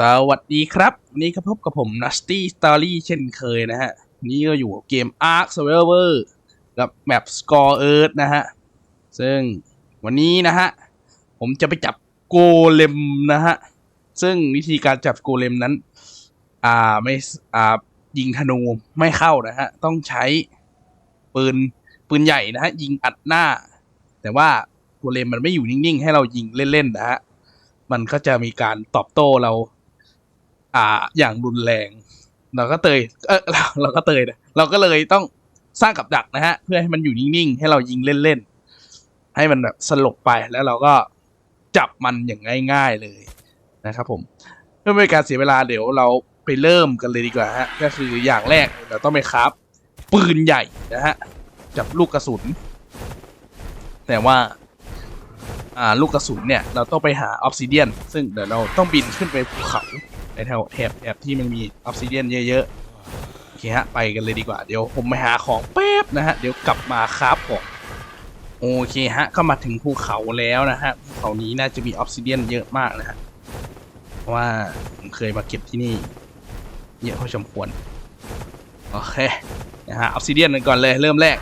สวัสดีครับ วันนี้ก็พบกับผม Nasty Story เช่นเคยนะฮะ นี่ก็อยู่กับเกม Ark Survivor กับแมป Score Earth นะฮะ ซึ่งวันนี้นะฮะ ผมจะไปจับโกเลมนะฮะ ซึ่งวิธีการจับโกเลมนั้น อ่าไม่อ่ายิงธนูไม่เข้านะฮะ ต้องใช้ปืนปืนใหญ่นะฮะ ยิงอัดหน้า แต่ว่าโกเลมมันไม่อยู่นิ่งๆ ให้เรายิงเล่นๆนะฮะมันก็จะมีการตอบโต้เรา อ่าอย่างรุนแรง เราก็เตยเออเราเราก็เตยนะเราก็เลยต้องสร้างกับดักนะฮะ เพื่อให้มันอยู่นิ่งๆ ให้เรายิงเล่นๆ ให้มันแบบสลบไปแล้วเราก็จับมันอย่างง่าย ๆเลยนะครับผมเพื่อไม่ให้การเสียเวลาเดี๋ยวเราไปเริ่มกันเลยดีกว่าฮะก็คืออย่างแรกเราต้องไปคราฟปืนใหญ่นะฮะจับลูกกระสุน แต่ว่าอ่าลูกกระสุนเนี่ย เราต้องไปหาออฟซิเดียน ซึ่งเดี๋ยวเราต้องบินขึ้นไปภูเขา ในแถวแถบแถบที่มันมีออฟซิเดียนเยอะๆโอเคฮะไปกันเลยดีกว่า เดี๋ยวผมไปหาของแป๊บนะฮะ เดี๋ยวกลับมาครับผมโอเคฮะก็มาถึงภูเขาแล้วนะฮะภูเขานี้น่าจะมีออฟซิเดียนเยอะมากนะฮะเพราะว่าผมเคยมาเก็บที่นี่ เยอะพอสมควรโอเคนะฮะออฟซิเดียนกันก่อนเลยเริ่มแรก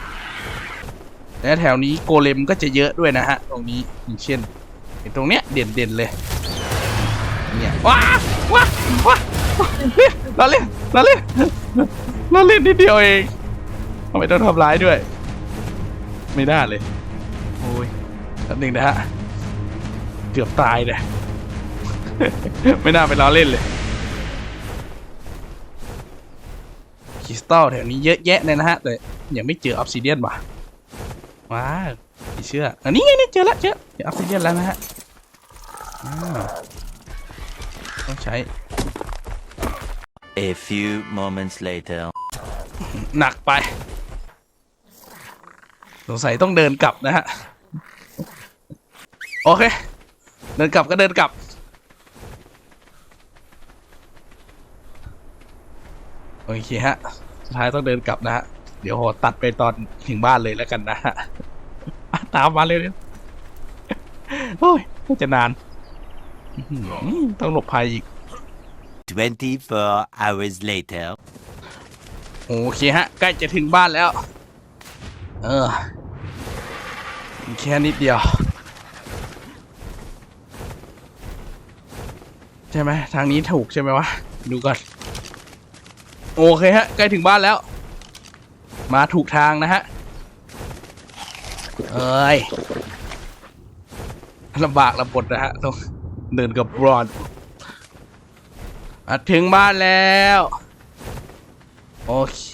และแถวนี้โกเลมก็จะเยอะด้วยนะฮะ ตรงนี้อย่างเช่นเห็นตรงเนี้ยเด่นๆเลยเนี่ยว้า ว้าว้าเราเล่นเราเล่นเราเล่นนิดเดียวเองทำไมต้องทำร้ายด้วย ไม่ได้เลย โอ้ยแป๊บหนึงนะฮะ เกือบตายเลย ไม่น่าไปล้อเล่นเลย คริสตัลแถวนี้เยอะแยะเลยนะฮะ แต่ยังไม่เจอออฟซิเดียนว่ะว้าไม่เชื่อ อันนี้ไงนี่เจอแล้วเจอเจอออฟซิเดียนแล้วนะฮะต้องใช้ A few moments later. หนักไป สงสัยต้องเดินกลับนะฮะ โอเค เดินกลับก็เดินกลับ โอเคฮะ สุดท้ายต้องเดินกลับนะฮะ เดี๋ยวโหตัดไปตอนถึงบ้านเลยแล้วกันนะฮะ ตามมาเร็วๆโอ้ยจะนาน ต้องหลบภัยอีก 24 hours later. โอเคฮะ ใกล้จะถึงบ้านแล้ว เออแค่นิดเดียว ใช่ไหมทางนี้ถูกใช่ไหมวะ ดูก่อน โอเคฮะ ใกล้ถึงบ้านแล้ว มาถูกทางนะฮะ เอ้ยลำบากลำบนนะฮะต้องเดินกับบรอน มาถึงบ้านแล้ว โอเค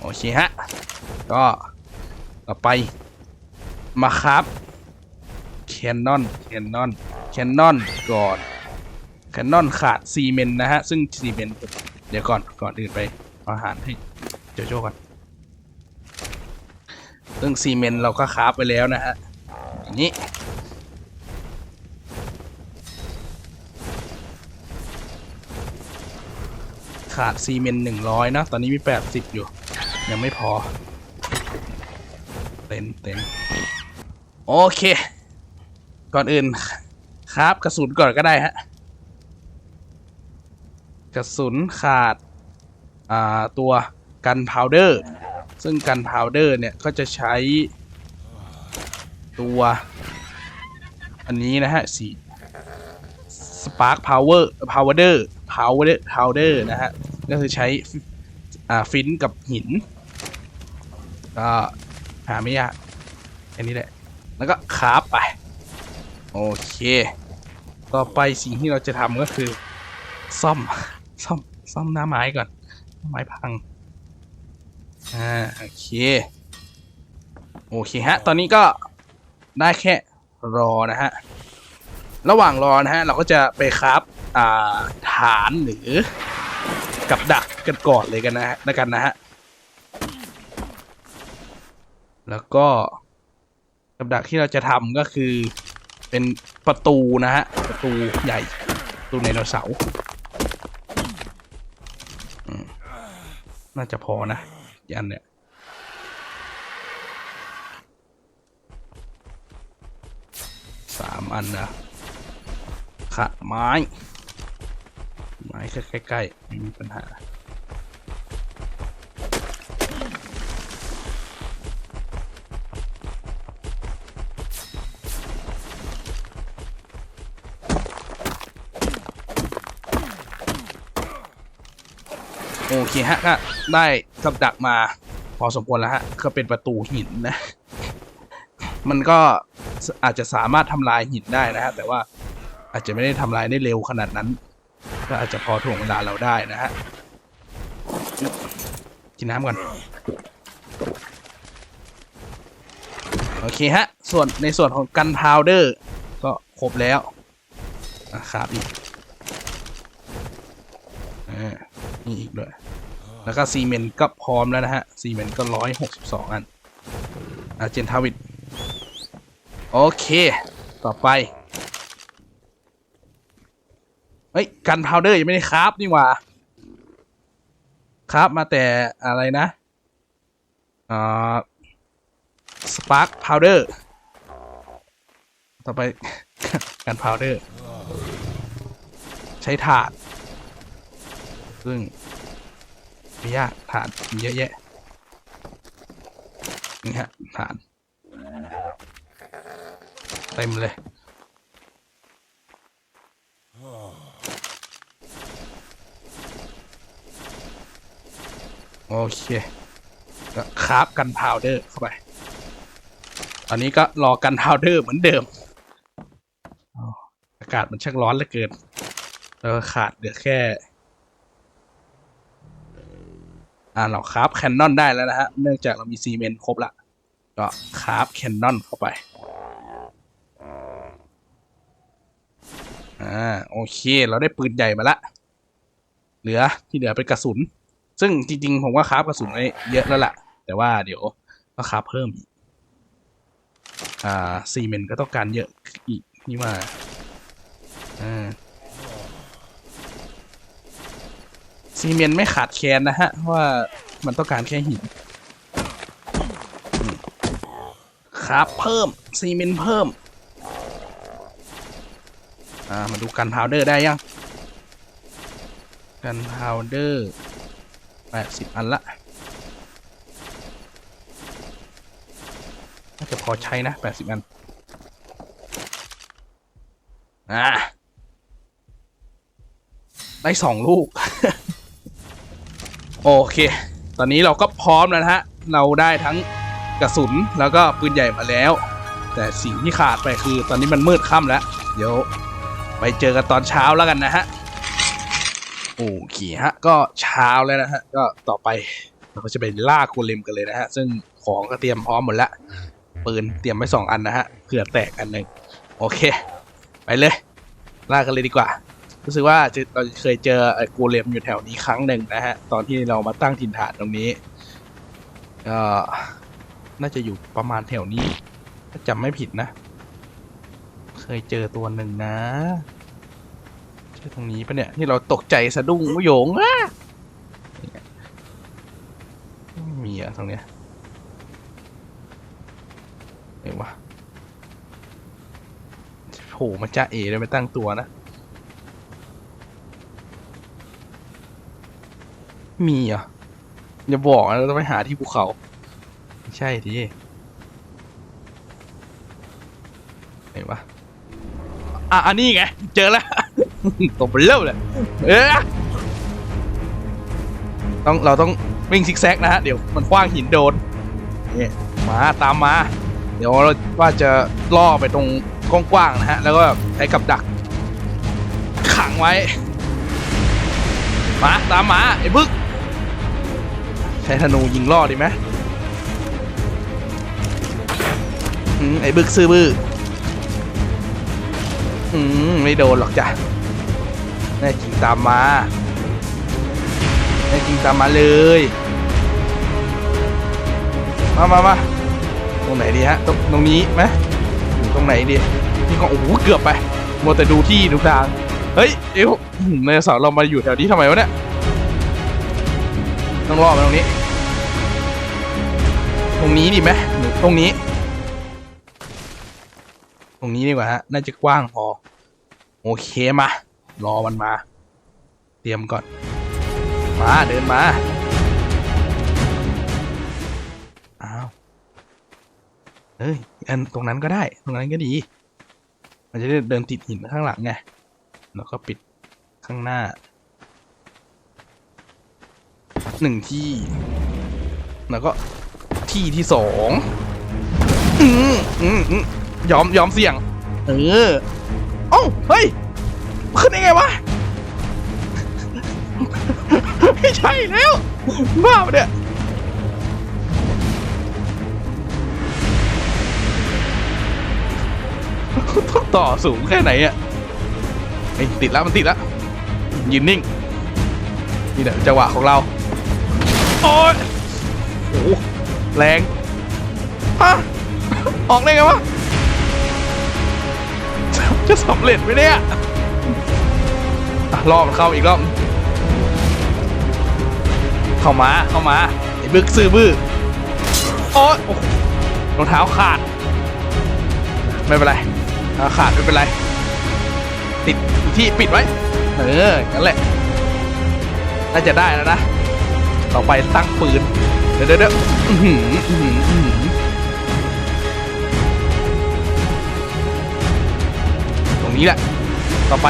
โอเคฮะ ก็ต่อไป มาครับแคนนอนแคนนอนแคนนอนก่อนแคนนอนขาดซีเมนต์นะฮะ ซึ่งซีเมนต์เดี๋ยวก่อนก่อนอื่นไปอาหารให้โจโจ้ก่อนซึ่งซีเมนต์เราก็คราฟไปแล้วนะฮะอย่างนี้ ขาดซีเมนต์หนึ่งร้อยนะ ตอนนี้มีแปดสิบอยู่ ยังไม่พอ เต็มเต็มโอเค ก่อนอื่น ครับกระสุนก่อนก็ได้ฮะ กระสุนขาด อ่า ตัวกันพาวเดอร์ ซึ่งกันพาวเดอร์เนี่ย ก็จะใช้ ตัว อันนี้นะฮะสีสปาร์คพาวเวอร์พาวเวอร์พาวเวอร์พาวเดอร์นะฮะ ก็คือใช้ฟิอ่าฟินกับหิน ก็หาไม่ยากอันนี้แหละ แล้วก็คาไป โอเค ต่อไปสิ่งที่เราจะทำก็คือ ซ่อม ซ่อม ซ่อมหน้าไม้ก่อนหน้าไม้พัง อ่า โอเค โอเคฮะ ตอนนี้ก็ได้แค่รอนะฮะ ระหว่างรอนะฮะ เราก็จะไปคราฟอ่า ฐานหรือ กับดักกันก่อนเลยกันนะฮะแล้วกันนะฮะ แล้วก็กับดักที่เราจะทำก็คือเป็นประตูนะฮะ ประตูใหญ่ประตูไดโนเสาร์น่าจะพอนะยันเนี่ยสามอันนะขาดไม้ แค่ใกล้ๆไม่มีปัญหา โอเคฮะก็ได้กับดักมาพอสมควรแล้วฮะ ก็เป็นประตูหินนะ มันก็อาจจะสามารถทำลายหินได้นะฮะ แต่ว่าอาจจะไม่ได้ทำลายได้เร็วขนาดนั้น ก็อาจจะพอถ่วงเวลาเราได้นะฮะกินน้ำก่อนโอเคฮะ ส่วนในส่วนของกันพาวเดอร์ ก็ครบแล้วนะครับอีกอ่านี่อีกด้วย แล้วก็ซีเมนต์ก็พร้อมแล้วนะฮะ ซีเมนต์ก็ร้อยหกสิบสองอันอาเจนทาวิดโอเค ต่อไป เฮ้ยกันพาวเดอร์ยังไม่ได้คราฟนี่หว่าคราฟมาแต่อะไรนะอ่าสปาร์คพาวเดอร์ต่อไปกันพาวเดอร์ใช้ถานซึ่งไม่ยากฐานมีเยอะแยะนี่ฮะฐานเต็มเลย โอเคก็คราฟกันพาวเดอร์เข้าไป ตอนนี้ก็รอกันพาวเดอร์เหมือนเดิมอ้าวอากาศมันช่างร้อนเหลือเกิน แล้วก็ขาดเหลือแค่ อ่าเราคราฟแคนนอนได้แล้วนะฮะ เนื่องจากเรามีซีเมนต์ครบละ ก็คราฟแคนนอนเข้าไป อ่าโอเค เราได้ปืนใหญ่มาละ เหลือที่เหลือเป็นกระสุน ซึ่งจริงๆ ผมว่าคราฟกระสุนไว้เยอะแล้วล่ะ แต่ว่าเดี๋ยวก็คราฟเพิ่ม อ่าซีเมนต์ก็ต้องการเยอะอีกนี่ว่าอ่าซีเมนต์ไม่ขาดแคลนนะฮะเพราะว่ามันต้องการแค่หินครับเพิ่มซีเมนต์เพิ่ม อ่า มาดูกันพาวเดอร์ได้ยังกันพาวเดอร์ แปดสิบอันละน่าจะพอใช้นะแปดสิบอันอ่าได้สองลูก โอเค ตอนนี้เราก็พร้อมแล้วนะฮะ เราได้ทั้งกระสุนแล้วก็ปืนใหญ่มาแล้ว แต่สิ่งที่ขาดไปคือตอนนี้มันมืดค่ำแล้ว เดี๋ยวไปเจอกันตอนเช้าแล้วกันนะฮะ โอเคฮะ ก็เช้าแล้วนะฮะ ก็ต่อไปเราก็จะไปล่าโกเลมกันเลยนะฮะ ซึ่งของก็เตรียมพร้อมหมดแล้วปืนเตรียมไว้สองอันนะฮะเผื่อแตกอันหนึ่งโอเค ไปเลย ล่ากันเลยดีกว่า รู้สึกว่าจะเราเคยเจอไอ้โกเลมอยู่แถวนี้ครั้งหนึ่งนะฮะ ตอนที่เรามาตั้งถิ่นฐานตรงนี้ก็น่าจะอยู่ประมาณแถวนี้ ถ้าจำไม่ผิดนะ เคยเจอตัวหนึ่งนะ ใช่ตรงนี้ปะเนี่ยที่เราตกใจสะดุ้งโยงอะไม่มีอะตรงเนี้ยเอ๋วะโผล่มาจ้าเอ๋เลยไม่ตั้งตัวนะ มีเหรอะอย่าบอกนะเราต้องไปหาที่ภูเขาไม่ใช่ทีไหนวะอะอันนี้ไง เจอแล้ว ตบเริ่มเลยเอ๊ะต้องเราต้องวิ่งซิกแซกนะฮะเดี๋ยวมันคว้างหินโดนนี่มาตามมา เดี๋ยวเราว่าจะล่อไปตรงกว้างๆนะฮะ แล้วก็ใช้กับดัก ขังไว้ มาตามมาไอ้บึกใช้ธนูยิงล่อดีไหมอืมไอ้บึกซื้อบื้ออืมไม่โดนหรอกจ้ะ ตามมาแน่จริงตามมาเลย มามามาตรงไหนดีฮะ ตรงตรงนี้ไหมตรงไหนดีนี่ก็โอ้โหเกือบไปมัวแต่ดูที่ดูทาง เฮ้ยเดี๋ยวในสาวเรามาอยู่แถวนี้ทำไมวะเนี่ย ต้องรอมาตรงนี้ ตรงนี้ดีไหมหรือตรงนี้ ตรงนี้ดีกว่าฮะ น่าจะกว้างพอ โอเคมา รอมันมา เตรียมก่อน มาเดินมา อ้าวเฮ้ยอันตรงนั้นก็ได้ ตรงนั้นก็ดี มันจะได้เดินติดหินข้างหลังไง แล้วก็ปิดข้างหน้า หนึ่งที่ แล้วก็ที่ที่สองอืมอืมอืมยอมยอมเสี่ยง เออ เอ้าเฮ้ย ขึ้นได้ไงวะ ไม่ใช่แล้วบ้าปะเนี่ยต้องต่อสูงแค่ไหนอะเฮ้ติดแล้วมันติดแล้วยืนนิ่ง นี่แหละจังหวะของเรา โอ้ยโอ้โหแรงฮะออกได้ไงวะจะสำเร็จไหมเนี่ยอะรอบเข้าอีกรอบ เข้ามาเข้ามาไอ้บึกซื้อบื้อโอ๊ยรองเท้าขาด ไม่เป็นไรขาดไม่เป็นไร ติดที่ปิดไว้ เอองั้นแหละ น่าจะได้แล้วนะ ต่อไปตั้งปืน เดี๋ยวเดี๋ยวเดี๋ยวอื้อหืออื้อหืออื้อหือตรงนี้แหละ ต่อไป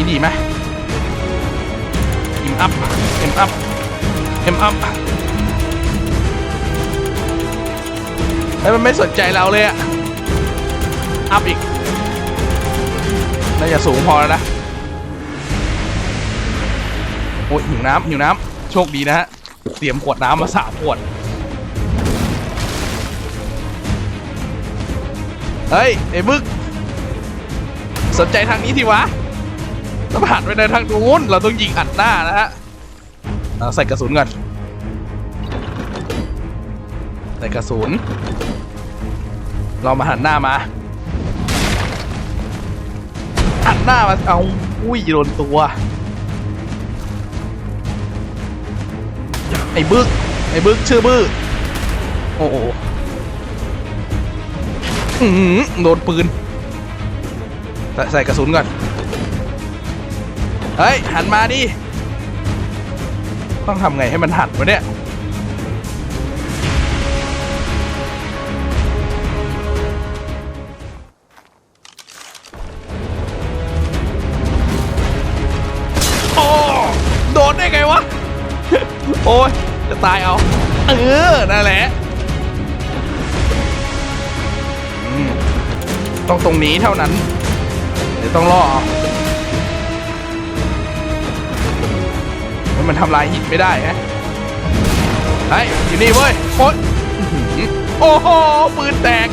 นี้ดีไหมอิมอัพเอ็มอัพเอ็มอัพแล้วมันไม่สนใจเราเลยอะอัพอีก น่าจะสูงพอแล้วนะ โอ้ยหิวน้ำหิวน้ำโชคดีนะฮะ เตรียมขวดน้ำมาสามขวด เฮ้ยไอ้บึก สนใจทางนี้ทีวะ ต้องผ่านไปในทางนู้นเราต้องยิงอัดหน้านะฮะเอาใส่กระสุนก่อนใส่กระสุน เรามาหันหน้ามา หันหน้ามา เอา อุ้ยโดนตัว ไอ้บึก ไอ้บึกชื่อบึกโอ้โหโดนปืน ใส่ใส่กระสุนก่อน เฮ้ย หันมาดิ ต้องทำไงให้มันหันวะเนี่ย โอ้ โดนได้ไงวะ โอ้ย จะตายเอา เออ นั่นแหละ ต้องตรงนี้เท่านั้น เดี๋ยวต้องล่อเอา มันทำลายหินไม่ได้ฮะไอ้อยู่นี่เว้ยโอ๊ยอื้อหือโอ้โหปืนแตก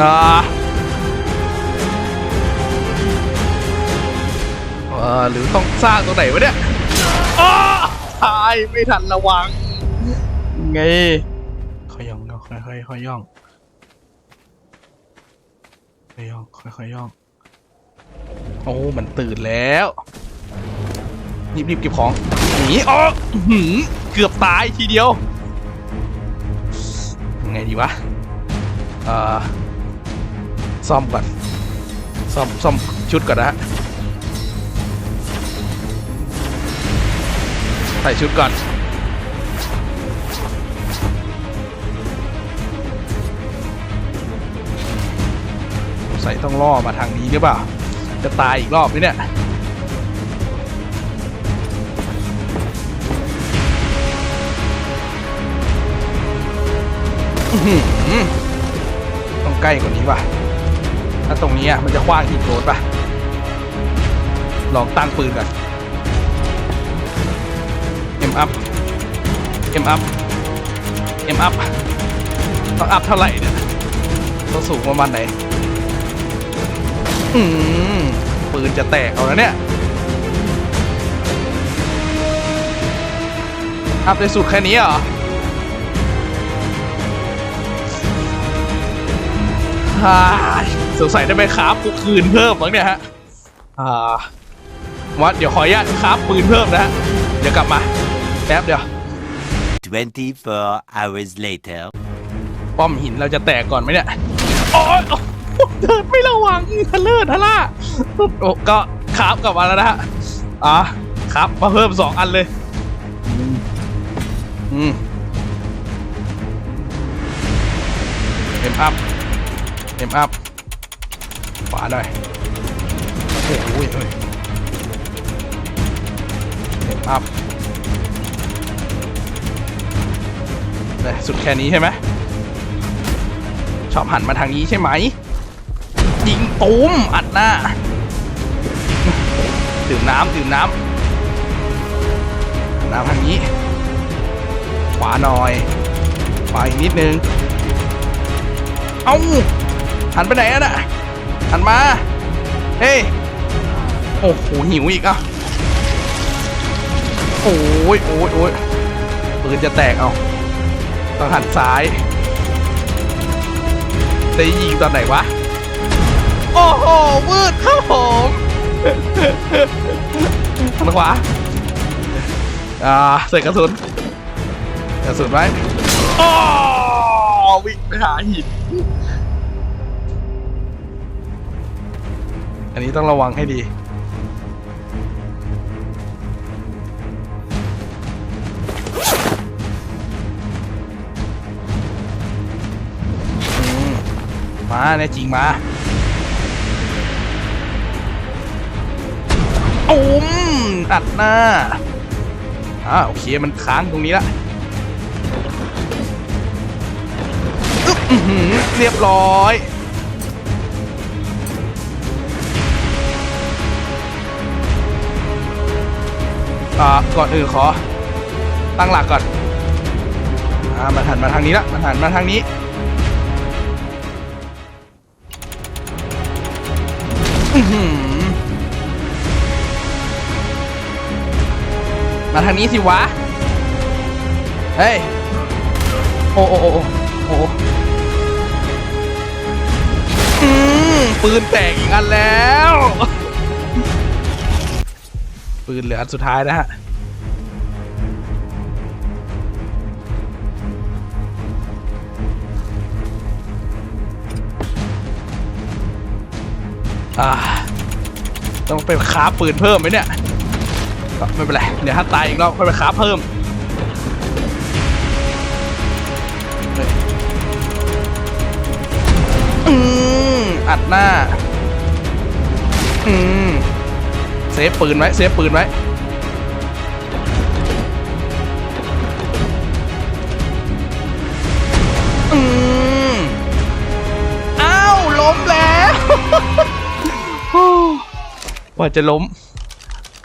อ่าหรือต้องสร้างตรงไหนวะเนี่ยตายไม่ทันระวัง ไงค่อยย่องค่อยค่อยค่อยย่องค่อยย่องค่อยค่อยย่อง โอ้ มันตื่นแล้ว รีบรีบเก็บของหนีอ๋อหือเกือบตายทีเดียวยังไงดีวะเอ่อซ่อมก่อนซ่อมซ่อมชุดก่อนนะฮะใส่ชุดก่อนใส่ต้องล่อมาทางนี้หรือเปล่าจะตายอีกรอบไหมเนี่ย ต้องใกล้กว่านี้ป่ะ ถ้าตรงนี้มันจะคว้างหินโดนป่ะ ลองตั้งปืนก่อนเอ็มอัพเอ็มอัพเอ็มอัพต้องอัพเท่าไหร่เนี่ยต้องสูงประมาณไหน อืมปืนจะแตกเอาแล้วเนี่ย อัพในสุดแค่นี้เหรอ ฮ่าสงสัยได้ไปคราฟคืนเพิ่มมั้งเนี่ยฮะอ่าวัดเดี๋ยวขออนุญาตคราฟปืนเพิ่มนะฮะเดี๋ยวกลับมาแป๊บเดียว24 hours later. ป้อมหินเราจะแตกก่อนไหมเนี่ยโอ้ยโอ้ยเดินไม่ระวังทะเลอร์ทะล่าโอ้ก็ครับกลับมาแล้วนะฮะอะครับมาเพิ่มสองอันเลย อืมอืมเอ็มอัพเอ็มอัพขวาหน่อยโอ้โหเฮ้ยเอ็มอัพเลยสุดแค่นี้ใช่ไหมชอบหันมาทางนี้ใช่ไหมยิงตูมอัดหน้าดื่มน้ำดื่มน้ำน้ำทางนี้ ขวาหน่อยขวาอีกนิดนึง เอ้า หันไปไหนอะน่ะหันมา เฮ้ย โอ้โหหิวอีกอะ โอ้ยโอ้ยโอ้ยปืนจะแตกเอาต้องหันซ้ายจะยิงตอนไหนวะ โอ้โหวืดครับผมหันขวา อ่าใส่กระสุน กระสุนไว้อ้อวิ่งไปหาหิน อันนี้ต้องระวังให้ดี มาแน่จริงมาอุ้มอัดหน้าอ่าโอเค มันค้างตรงนี้ละเรียบร้อย อ่าก่อนอื่นขอ ตั้งหลักก่อนอ่ามันหันมาทางนี้ละมันหันมาทางนี้มาทางนี้สิวะ เฮ้ย โอ้โอ้โอ้โอ้ปืนแตกอีกอันแล้ว ปืนเหลืออันสุดท้ายนะฮะต้องไปคราปืนเพิ่มไหมเนี่ยไม่เป็นไรเดี๋ยวถ้าตายอีกรอบค่อยไปคราเพิ่มอืมอัดหน้าอืม เซฟปืนไว้ เซฟปืนไว้ อืมอ้าว ล้มแล้ว กว่าจะล้ม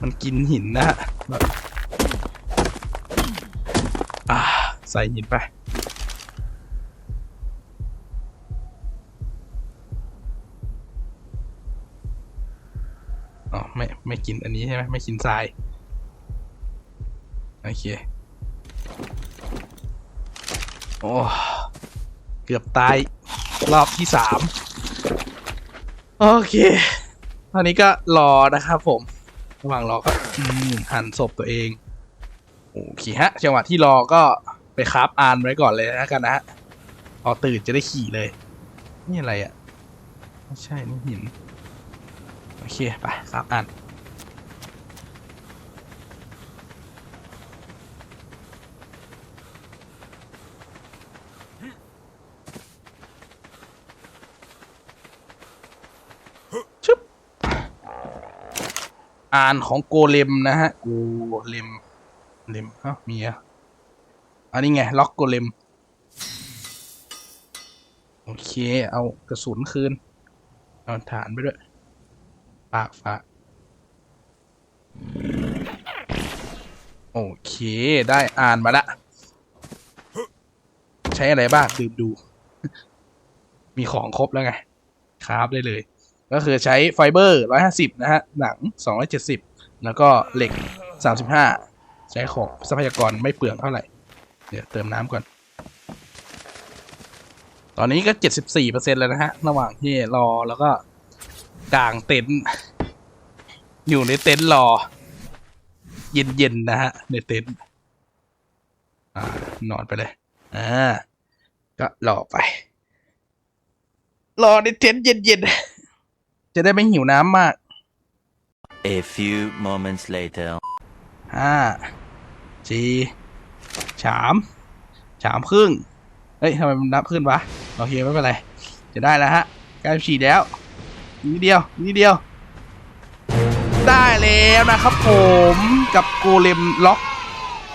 มันกินหินนะฮะแบบอ่าใส่หินไป อ๋อไม่ไม่กินอันนี้ใช่ไหมไม่กินทราย โอเค โอ้เกือบตายรอบที่สามโอเคตอนนี้ก็รอนะครับผม ระหว่างรอก็หั่นศพตัวเอง โอเคฮะ จังหวะที่รอก็ไปคราฟอานไว้ก่อนเลยนะกันนะฮะพอตื่นจะได้ขี่เลย นี่อะไรอะ่ะ ไม่ใช่ นี่หิน อเคไปคราฟอานชึบอ่านของโกเลมนะฮะ โกเลมเลมเอ้ามีอะอันนี้ไง ล็อกโกเลม โอเค เอากระสุนคืน เอาฐานไปด้วย ปากฝากโอเค ได้อ่านมาละ ใช้อะไรบ้างดื่มดู มีของครบแล้วไงคราฟได้เลย ก็คือใช้ไฟเบอร์ 150 นะฮะ หนัง 270 แล้วก็เหล็ก 35 ใช้ของทรัพยากรไม่เปลืองเท่าไหร่ เดี๋ยวเติมน้ำก่อน ตอนนี้ก็ 74%แล้วนะฮะ ระหว่างที่รอแล้วก็ กางเต็นท์อยู่ในเต็นท์รอ เย็นๆนะฮะ ในเต็นท์อ่านอนไปเลย อ่า ก็รอไป รอในเต็นท์เย็นๆ จะได้ไม่หิวน้ำมาก A few moments later. ห้าสี่สามสามครึ่งเฮ้ยทำไมมันนับขึ้นวะ โอเค ไม่เป็นไร จะได้แล้วฮะใกล้ฉีดแล้วอีก นิดเดียวอีกนิดเดียว ได้แล้วนะครับผมกับโกเลมล็อก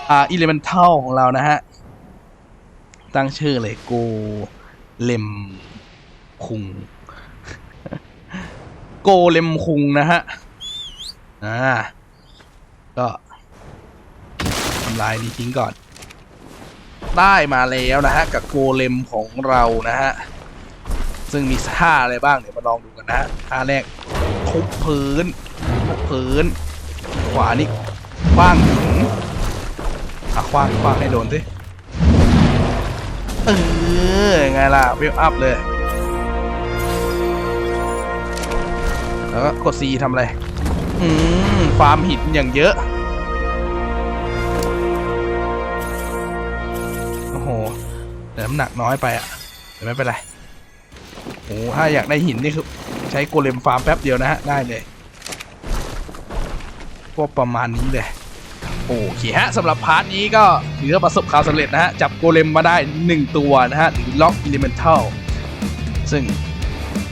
อ่าอิเลเมนทัลของเรานะฮะ ตั้งชื่อเลยโกเลมคุง โกเลมคุงนะฮะ อ่า ก็ทำลายนี้ทิ้งก่อน ได้มาแล้วนะฮะ กับโกเลมของเรานะฮะ ซึ่งมีท่าอะไรบ้างเดี๋ยวมาลองดูกันนะท่าแรกทุบพื้นทุบพื้น ขวานี่คว้างหินอะคว้างคว้างให้โดนสิเออไงล่ะเวอัพเลย แล้วก็กด C ทำอะไรอืมฟาร์มหินอย่างเยอะโอ้โหแต่น้ำหนักน้อยไปอะแต่ไม่เป็นไร โอ้ถ้าอยากได้หินนี่คือใช้โกเลมฟาร์มแป๊บเดียวนะฮะ ได้เลยก็ประมาณนี้เลย โอเคฮะสำหรับพาร์ทนี้ก็ถือว่าประสบความสำเร็จนะฮะ จับโกเลมมาได้ 1 ตัวนะฮะ หรือล็อกอิเลเมนทัลซึ่ง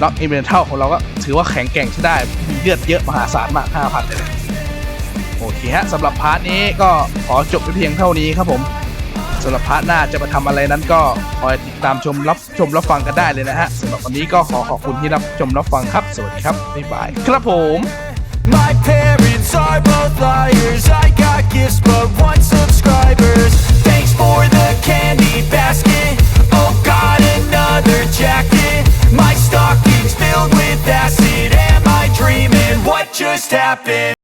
ล็อกอิเลเมนทัลของเราก็ถือว่าแข็งแกร่งใช้ได้ มีเลือดเยอะมหาศาลมาก 5,000 เลยนะโอเคฮะสำหรับพาร์ทนี้ก็ขอจบเพียงเท่านี้ครับผมสำหรับพาร์ทหน้าจะมาทำอะไรนั้นก็คอยติด ตามชมรับชมรับฟังกันได้เลยนะฮะสำหรับวันนี้ก็ขอขอบคุณที่รับชมรับฟังครับ สวัสดีครับบ๊ายบายครับผม My parents are both liars. I got gifts, but one subscribers. Thanks for the candy basket. Oh, got another jacket. My stocking's filled with acid. Am I dreaming? What just happened?